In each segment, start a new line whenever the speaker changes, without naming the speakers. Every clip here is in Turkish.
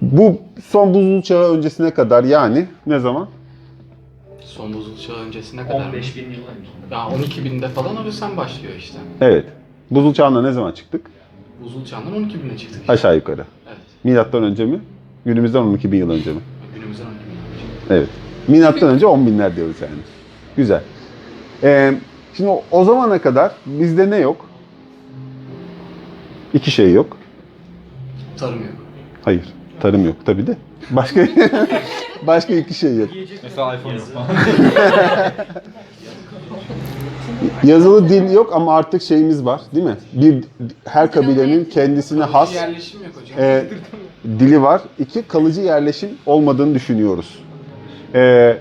Bu son buzul çağı öncesine kadar yani ne zaman?
Son buzul çağı öncesine kadar.
15 bin yıl önce.
Ya 12 binde falan Hulusi'den başlıyor işte.
Evet. Buzul çağına ne zaman çıktık?
Buzul çağından 12 bine çıktık işte.
Aşağı yukarı.
Evet.
Milattan önce mi? Günümüzden 12 bin yıl önce mi?
Günümüzden 12 bin önce.
Evet. Milattan önce 10 binler diyoruz yani. Güzel. Ee, şimdi o, o zamana kadar bizde ne yok? İki şey yok.
Tarım yok.
Hayır. Tarım yok tabii de. Başka başka iki şey yok.
Mesela iPhone yok falan.
Yazılı dil yok ama artık şeyimiz var, değil mi? Bir her kabilenin kendisine has
yerleşim yok hocam.
e, dili var. İki kalıcı yerleşim olmadığını düşünüyoruz. E,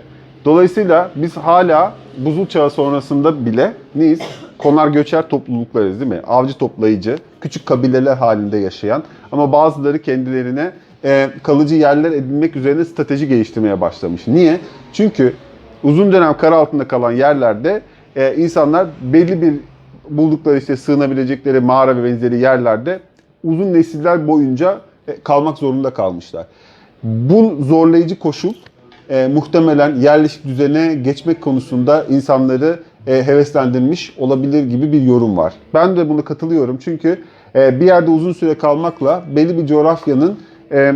dolayısıyla biz hala buzul çağı sonrasında bile neyiz? Konar göçer topluluklarız değil mi? Avcı toplayıcı, küçük kabileler halinde yaşayan ama bazıları kendilerine e, kalıcı yerler edinmek üzerine strateji geliştirmeye başlamış. Niye? Çünkü uzun dönem kar altında kalan yerlerde e, insanlar belli bir buldukları işte sığınabilecekleri mağara ve benzeri yerlerde uzun nesiller boyunca e, kalmak zorunda kalmışlar. Bu zorlayıcı koşul e, muhtemelen yerleşik düzene geçmek konusunda insanları heveslendirmiş olabilir gibi bir yorum var. Ben de bunu katılıyorum çünkü e, bir yerde uzun süre kalmakla belli bir coğrafyanın e,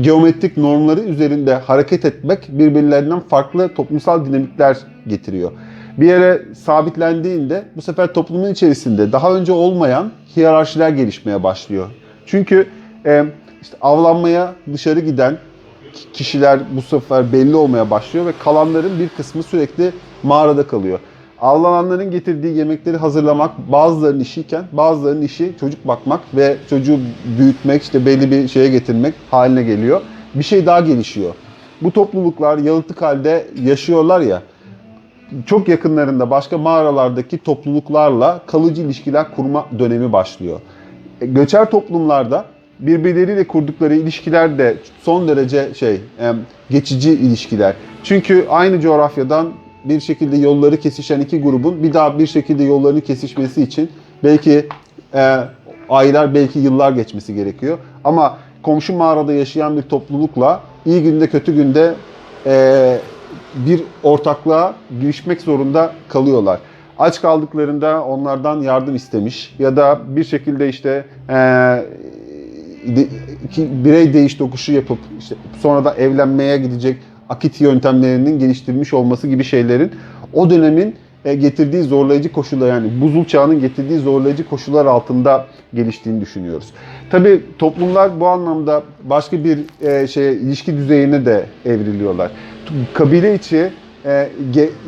geometrik normları üzerinde hareket etmek birbirlerinden farklı toplumsal dinamikler getiriyor. Bir yere sabitlendiğinde bu sefer toplumun içerisinde daha önce olmayan hiyerarşiler gelişmeye başlıyor. Çünkü e, işte avlanmaya dışarı giden kişiler bu sefer belli olmaya başlıyor ve kalanların bir kısmı sürekli mağarada kalıyor. Avlananların getirdiği yemekleri hazırlamak bazılarının işiyken bazılarının işi çocuk bakmak ve çocuğu büyütmek işte belli bir şeye getirmek haline geliyor. Bir şey daha gelişiyor. Bu topluluklar yalıtlık halde yaşıyorlar ya çok yakınlarında başka mağaralardaki topluluklarla kalıcı ilişkiler kurma dönemi başlıyor. E, Göçer toplumlarda birbirleriyle kurdukları ilişkiler de son derece şey geçici ilişkiler. Çünkü aynı coğrafyadan bir şekilde yolları kesişen iki grubun bir daha bir şekilde yollarını kesişmesi için belki e, aylar belki yıllar geçmesi gerekiyor. Ama komşu mağarada yaşayan bir toplulukla iyi günde kötü günde e, bir ortaklığa girişmek zorunda kalıyorlar. Aç kaldıklarında onlardan yardım istemiş ya da bir şekilde işte e, de- iki birey değiş tokuşu yapıp işte sonra da evlenmeye gidecek akit yöntemlerinin geliştirilmiş olması gibi şeylerin o dönemin e, getirdiği zorlayıcı koşullar yani buzul çağının getirdiği zorlayıcı koşullar altında geliştiğini düşünüyoruz. Tabii toplumlar bu anlamda başka bir e, şeye ilişki düzeyine de evriliyorlar. Kabile içi e,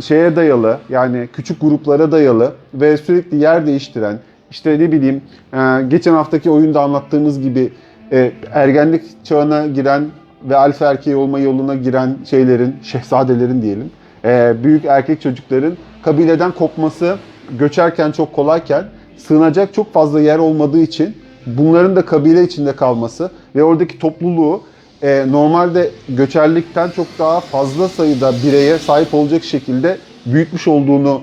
şeye dayalı yani küçük gruplara dayalı ve sürekli yer değiştiren işte ne bileyim e, geçen haftaki oyunda anlattığımız gibi e, ergenlik çağına giren ve alfa erkeği olma yoluna giren şeylerin, şehzadelerin diyelim, e, büyük erkek çocukların kabileden kopması göçerken çok kolayken sığınacak çok fazla yer olmadığı için bunların da kabile içinde kalması ve oradaki topluluğu normalde göçerlikten çok daha fazla sayıda bireye sahip olacak şekilde büyütmüş olduğunu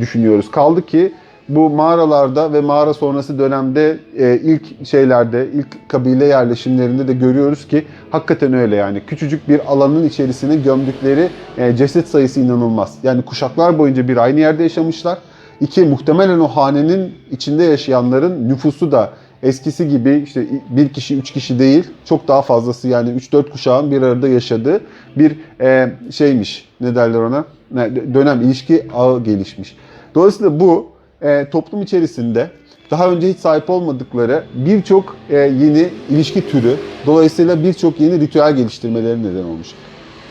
düşünüyoruz. Kaldı ki bu mağaralarda ve mağara sonrası dönemde e, ilk şeylerde, ilk kabile yerleşimlerinde de görüyoruz ki hakikaten öyle yani. Küçücük bir alanın içerisine gömdükleri e, ceset sayısı inanılmaz. Yani kuşaklar boyunca bir aynı yerde yaşamışlar. İki, muhtemelen o hanenin içinde yaşayanların nüfusu da eskisi gibi işte bir kişi, üç kişi değil, çok daha fazlası yani 3-4 kuşağın bir arada yaşadığı bir e, şeymiş, ne derler ona, Ne- dönem, ilişki ağı gelişmiş. Dolayısıyla bu e, toplum içerisinde daha önce hiç sahip olmadıkları birçok e, yeni ilişki türü, dolayısıyla birçok yeni ritüel geliştirmeleri neden olmuş.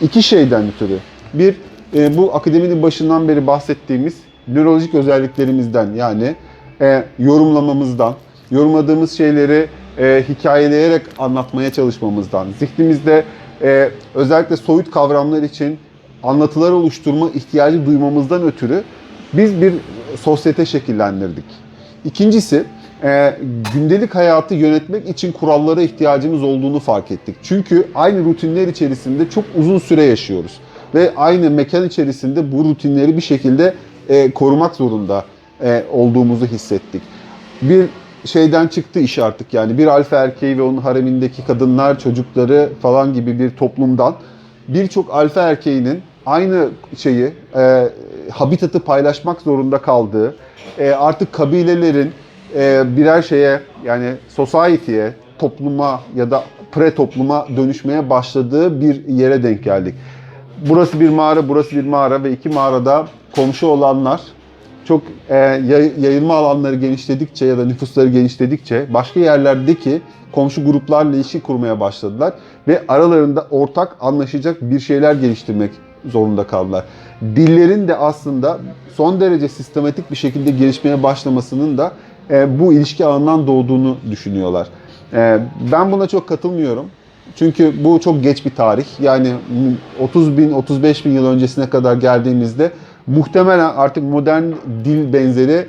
İki şeyden ötürü. Bir, e, bu akademinin başından beri bahsettiğimiz nörolojik özelliklerimizden yani e, yorumlamamızdan, yorumladığımız şeyleri e, hikayeleyerek anlatmaya çalışmamızdan, zihnimizde e, özellikle soyut kavramlar için anlatılar oluşturma ihtiyacı duymamızdan ötürü biz bir sosyete şekillendirdik. İkincisi, e, gündelik hayatı yönetmek için kurallara ihtiyacımız olduğunu fark ettik. Çünkü aynı rutinler içerisinde çok uzun süre yaşıyoruz. Ve aynı mekan içerisinde bu rutinleri bir şekilde e, korumak zorunda e, olduğumuzu hissettik. Bir şeyden çıktı iş artık yani bir alfa erkeği ve onun haremindeki kadınlar, çocukları falan gibi bir toplumdan birçok alfa erkeğinin aynı şeyi e, habitatı paylaşmak zorunda kaldığı e, artık kabilelerin e, birer şeye yani society'ye, topluma ya da pre topluma dönüşmeye başladığı bir yere denk geldik. Burası bir mağara, burası bir mağara ve iki mağarada komşu olanlar çok e, yay- yayılma alanları genişledikçe ya da nüfusları genişledikçe başka yerlerdeki komşu gruplarla ilişki kurmaya başladılar ve aralarında ortak anlaşacak bir şeyler geliştirmek zorunda kaldılar. Dillerin de aslında son derece sistematik bir şekilde gelişmeye başlamasının da e, bu ilişki ağından doğduğunu düşünüyorlar. E, ben buna çok katılmıyorum. Çünkü bu çok geç bir tarih. Yani 30 bin, 35 bin yıl öncesine kadar geldiğimizde muhtemelen artık modern dil benzeri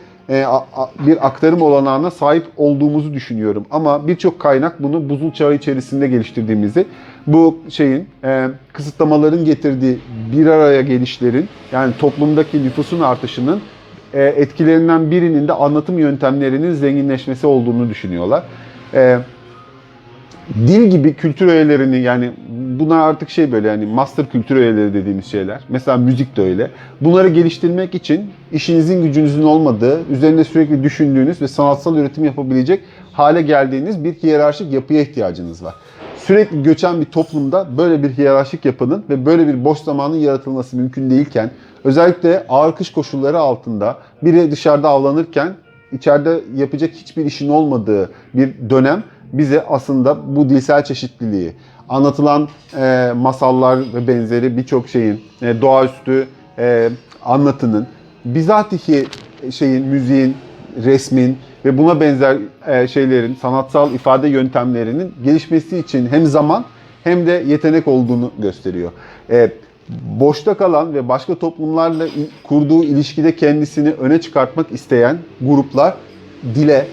bir aktarım olanağına sahip olduğumuzu düşünüyorum. Ama birçok kaynak bunu buzul çağı içerisinde geliştirdiğimizi, bu şeyin e, kısıtlamaların getirdiği bir araya gelişlerin yani toplumdaki nüfusun artışının e, etkilerinden birinin de anlatım yöntemlerinin zenginleşmesi olduğunu düşünüyorlar. E, dil gibi kültür öğelerini yani bunlar artık şey böyle yani master kültür öğeleri dediğimiz şeyler. Mesela müzik de öyle. Bunları geliştirmek için işinizin gücünüzün olmadığı, üzerinde sürekli düşündüğünüz ve sanatsal üretim yapabilecek hale geldiğiniz bir hiyerarşik yapıya ihtiyacınız var. Sürekli göçen bir toplumda böyle bir hiyerarşik yapının ve böyle bir boş zamanın yaratılması mümkün değilken özellikle ağır kış koşulları altında biri dışarıda avlanırken içeride yapacak hiçbir işin olmadığı bir dönem bize aslında bu dilsel çeşitliliği, anlatılan e, masallar ve benzeri birçok şeyin, e, doğaüstü e, anlatının, bizatihi şeyin, müziğin, resmin ve buna benzer e, şeylerin, sanatsal ifade yöntemlerinin gelişmesi için hem zaman hem de yetenek olduğunu gösteriyor. E, boşta kalan ve başka toplumlarla kurduğu ilişkide kendisini öne çıkartmak isteyen gruplar dile,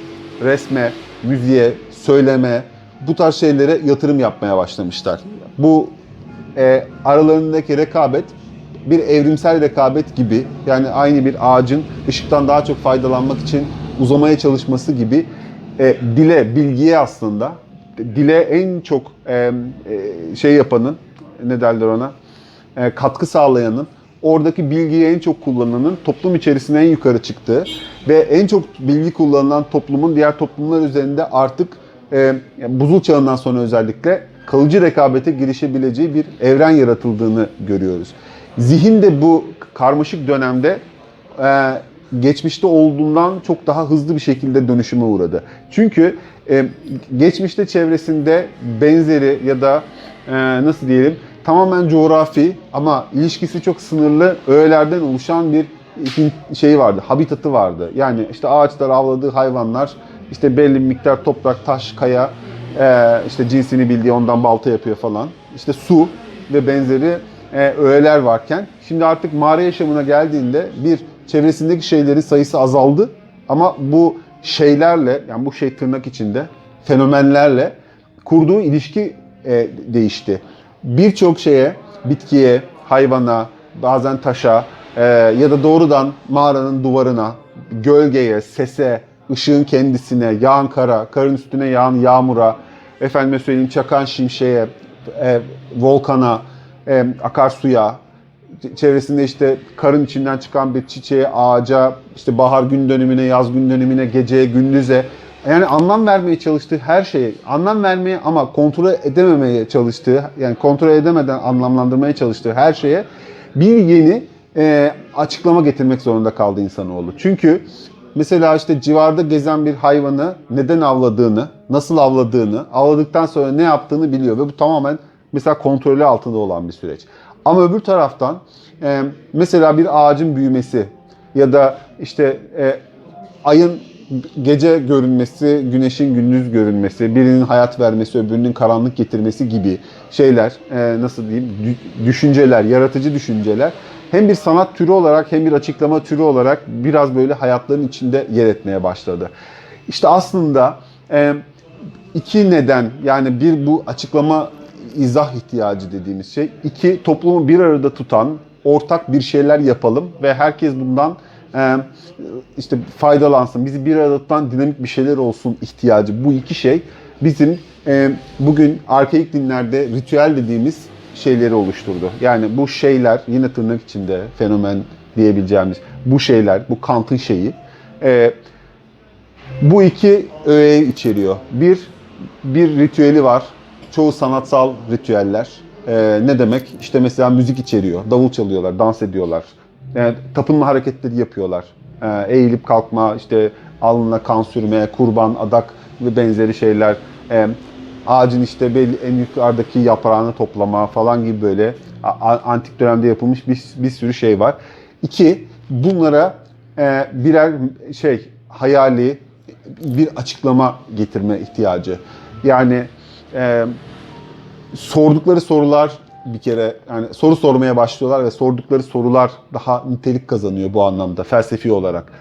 resme, müziğe, söyleme, bu tarz şeylere yatırım yapmaya başlamışlar. Bu e, aralarındaki rekabet bir evrimsel rekabet gibi yani aynı bir ağacın ışıktan daha çok faydalanmak için uzamaya çalışması gibi e, dile, bilgiye aslında dile en çok e, e, şey yapanın ne derler ona e, katkı sağlayanın oradaki bilgiyi en çok kullananın toplum içerisinde en yukarı çıktığı ve en çok bilgi kullanılan toplumun diğer toplumlar üzerinde artık e, buzul çağından sonra özellikle kalıcı rekabete girişebileceği bir evren yaratıldığını görüyoruz. Zihin de bu karmaşık dönemde e, geçmişte olduğundan çok daha hızlı bir şekilde dönüşüme uğradı. Çünkü e, geçmişte çevresinde benzeri ya da e, nasıl diyelim tamamen coğrafi ama ilişkisi çok sınırlı öğelerden oluşan bir hin- şey vardı, habitatı vardı. Yani işte ağaçlar avladığı hayvanlar, işte belli bir miktar toprak, taş, kaya, e, işte cinsini bildiği ondan balta yapıyor falan. İşte su ve benzeri e, öğeler varken şimdi artık mağara yaşamına geldiğinde bir çevresindeki şeylerin sayısı azaldı ama bu şeylerle yani bu şey tırnak içinde fenomenlerle kurduğu ilişki e, değişti. Birçok şeye, bitkiye, hayvana, bazen taşa e, ya da doğrudan mağaranın duvarına, gölgeye, sese, ışığın kendisine, yağan kara, karın üstüne yağan yağmura, efendime söyleyeyim çakan şimşeğe, e, volkana, e, akarsuya, çevresinde işte karın içinden çıkan bir çiçeğe, ağaca, işte bahar gün dönümüne, yaz gün dönümüne, geceye, gündüze yani anlam vermeye çalıştığı her şeye, anlam vermeye ama kontrol edememeye çalıştığı, yani kontrol edemeden anlamlandırmaya çalıştığı her şeye bir yeni e, açıklama getirmek zorunda kaldı insanoğlu. Çünkü mesela işte civarda gezen bir hayvanı neden avladığını, nasıl avladığını, avladıktan sonra ne yaptığını biliyor ve bu tamamen mesela kontrolü altında olan bir süreç. Ama öbür taraftan e, mesela bir ağacın büyümesi ya da işte e, ayın gece görünmesi, güneşin gündüz görünmesi, birinin hayat vermesi, öbürünün karanlık getirmesi gibi şeyler, e, nasıl diyeyim, dü- düşünceler, yaratıcı düşünceler hem bir sanat türü olarak hem bir açıklama türü olarak biraz böyle hayatların içinde yer etmeye başladı. İşte aslında e, iki neden yani bir bu açıklama izah ihtiyacı dediğimiz şey. iki toplumu bir arada tutan ortak bir şeyler yapalım ve herkes bundan e, işte faydalansın, bizi bir arada tutan dinamik bir şeyler olsun ihtiyacı. Bu iki şey bizim e, bugün arkaik dinlerde ritüel dediğimiz şeyleri oluşturdu. Yani bu şeyler yine tırnak içinde fenomen diyebileceğimiz bu şeyler, bu Kant'ın şeyi e, bu iki öğe içeriyor. Bir, bir ritüeli var. Çoğu sanatsal ritüeller. Ee, ne demek? İşte mesela müzik içeriyor. Davul çalıyorlar, dans ediyorlar. Yani tapınma hareketleri yapıyorlar. Ee, eğilip kalkma, işte alnına kan sürme, kurban, adak ve benzeri şeyler. Ee, ağacın işte belli en yukarıdaki yaprağını toplama falan gibi böyle antik dönemde yapılmış bir, bir sürü şey var. İki, bunlara e, birer şey hayali bir açıklama getirme ihtiyacı. Yani e, sordukları sorular bir kere yani soru sormaya başlıyorlar ve sordukları sorular daha nitelik kazanıyor bu anlamda felsefi olarak.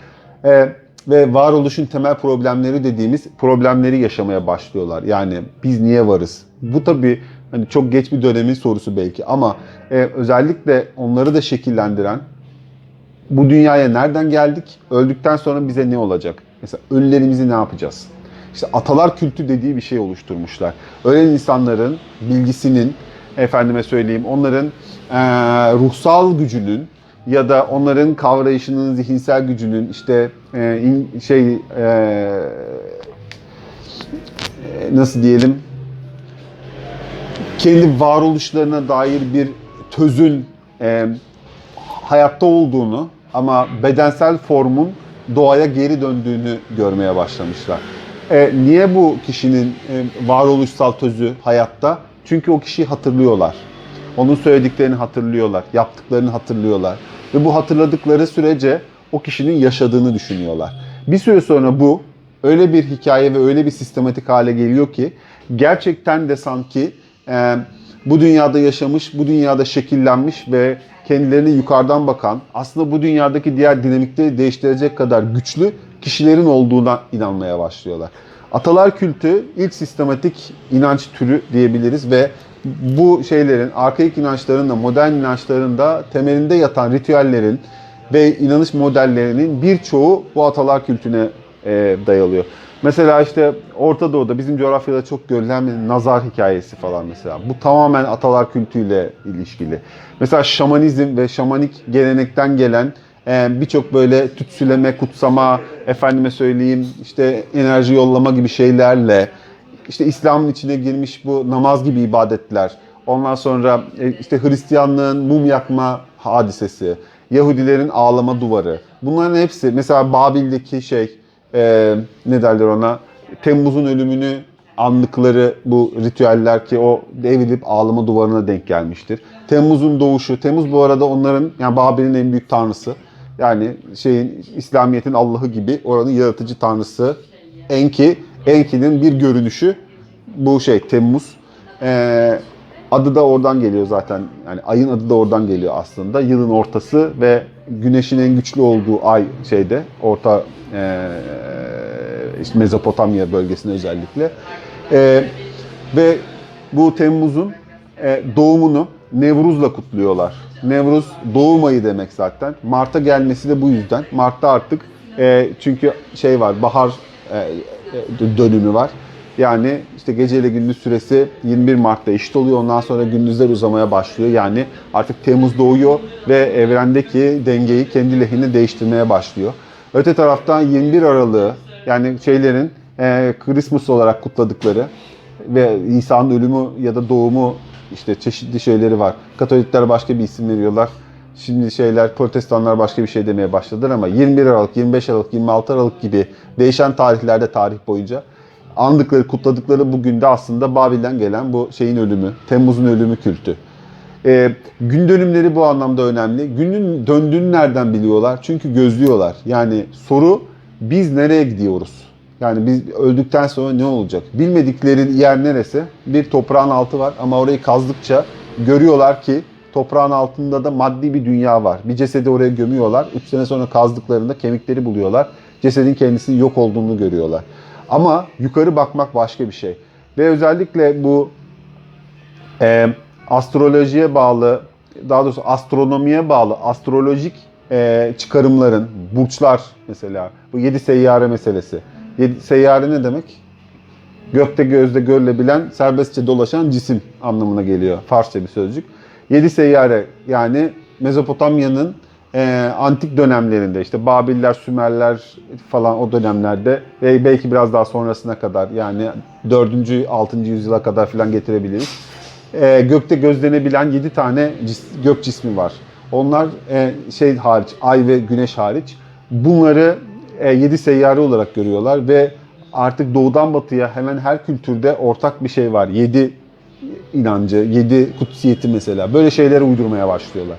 E, ve varoluşun temel problemleri dediğimiz problemleri yaşamaya başlıyorlar. Yani biz niye varız? Bu tabii hani çok geç bir dönemin sorusu belki ama e, özellikle onları da şekillendiren bu dünyaya nereden geldik? Öldükten sonra bize ne olacak? Mesela ölülerimizi ne yapacağız? İşte atalar kültü dediği bir şey oluşturmuşlar. Ölen insanların bilgisinin, efendime söyleyeyim, onların eee, ruhsal gücünün ya da onların kavrayışının, zihinsel gücünün işte eee, in- şey eee, nasıl diyelim kendi varoluşlarına dair bir tözün eee hayatta olduğunu ama bedensel formun doğaya geri döndüğünü görmeye başlamışlar. E, niye bu kişinin e, varoluşsal tözü hayatta? Çünkü o kişiyi hatırlıyorlar. Onun söylediklerini hatırlıyorlar, yaptıklarını hatırlıyorlar. Ve bu hatırladıkları sürece o kişinin yaşadığını düşünüyorlar. Bir süre sonra bu öyle bir hikaye ve öyle bir sistematik hale geliyor ki gerçekten de sanki e, bu dünyada yaşamış, bu dünyada şekillenmiş ve kendilerine yukarıdan bakan, aslında bu dünyadaki diğer dinamikleri değiştirecek kadar güçlü kişilerin olduğuna inanmaya başlıyorlar. Atalar kültü ilk sistematik inanç türü diyebiliriz ve bu şeylerin, arkaik inançların da modern inançların da temelinde yatan ritüellerin ve inanış modellerinin birçoğu bu atalar kültüne e, dayalıyor. Mesela işte Orta Doğu'da bizim coğrafyada çok görülen bir nazar hikayesi falan mesela. Bu tamamen atalar kültüyle ilişkili. Mesela şamanizm ve şamanik gelenekten gelen e, birçok böyle tütsüleme, kutsama, efendime söyleyeyim işte enerji yollama gibi şeylerle işte İslam'ın içine girmiş bu namaz gibi ibadetler. Ondan sonra e, işte Hristiyanlığın mum yakma hadisesi, Yahudilerin ağlama duvarı. Bunların hepsi mesela Babil'deki şey e, ne derler ona Temmuz'un ölümünü anlıkları bu ritüeller ki o devrilip ağlama duvarına denk gelmiştir. Temmuz'un doğuşu. Temmuz bu arada onların yani Babil'in en büyük tanrısı. Yani şeyin İslamiyet'in Allah'ı gibi oranın yaratıcı tanrısı Enki. Enki'nin bir görünüşü bu şey Temmuz. Ee, adı da oradan geliyor zaten. Yani ayın adı da oradan geliyor aslında. Yılın ortası ve güneşin en güçlü olduğu ay şeyde orta e, işte Mezopotamya bölgesinde özellikle. E, ve bu Temmuz'un e, doğumunu Nevruz'la kutluyorlar. Nevruz doğum ayı demek zaten. Mart'a gelmesi de bu yüzden. Mart'ta artık e, çünkü şey var bahar dönümü var. Yani işte geceyle gündüz süresi 21 Mart'ta eşit oluyor. Ondan sonra gündüzler uzamaya başlıyor. Yani artık Temmuz doğuyor ve evrendeki dengeyi kendi lehine değiştirmeye başlıyor. Öte taraftan 21 Aralık'ı yani şeylerin e, Christmas olarak kutladıkları ve İsa'nın ölümü ya da doğumu işte çeşitli şeyleri var. Katolikler başka bir isim veriyorlar. Şimdi şeyler protestanlar başka bir şey demeye başladılar ama 21 Aralık, 25 Aralık, 26 Aralık gibi değişen tarihlerde tarih boyunca andıkları, kutladıkları bugün de aslında Babil'den gelen bu şeyin ölümü, Temmuz'un ölümü kültü. Ee, gün dönümleri bu anlamda önemli. Günün döndüğünü nereden biliyorlar? Çünkü gözlüyorlar. Yani soru biz nereye gidiyoruz? Yani biz öldükten sonra ne olacak? Bilmedikleri yer neresi? Bir toprağın altı var ama orayı kazdıkça görüyorlar ki toprağın altında da maddi bir dünya var. Bir cesedi oraya gömüyorlar. 3 sene sonra kazdıklarında kemikleri buluyorlar. Cesedin kendisinin yok olduğunu görüyorlar. Ama yukarı bakmak başka bir şey. Ve özellikle bu e, astrolojiye bağlı, daha doğrusu astronomiye bağlı, astrolojik e, çıkarımların, burçlar mesela, bu yedi seyyare meselesi. Yedi, seyyare ne demek? Gökte gözde görülebilen, serbestçe dolaşan cisim anlamına geliyor. Farsça bir sözcük. Yedi seyyare yani Mezopotamya'nın e, antik dönemlerinde işte Babiller, Sümerler falan o dönemlerde ve belki biraz daha sonrasına kadar yani 4. 6. yüzyıla kadar falan getirebiliriz. E, gökte gözlenebilen 7 tane cis- gök cismi var. Onlar e, şey hariç, ay ve güneş hariç bunları 7 seyyare olarak görüyorlar ve artık doğudan batıya hemen her kültürde ortak bir şey var. 7 inancı, 7 kutsiyeti mesela. Böyle şeyleri uydurmaya başlıyorlar.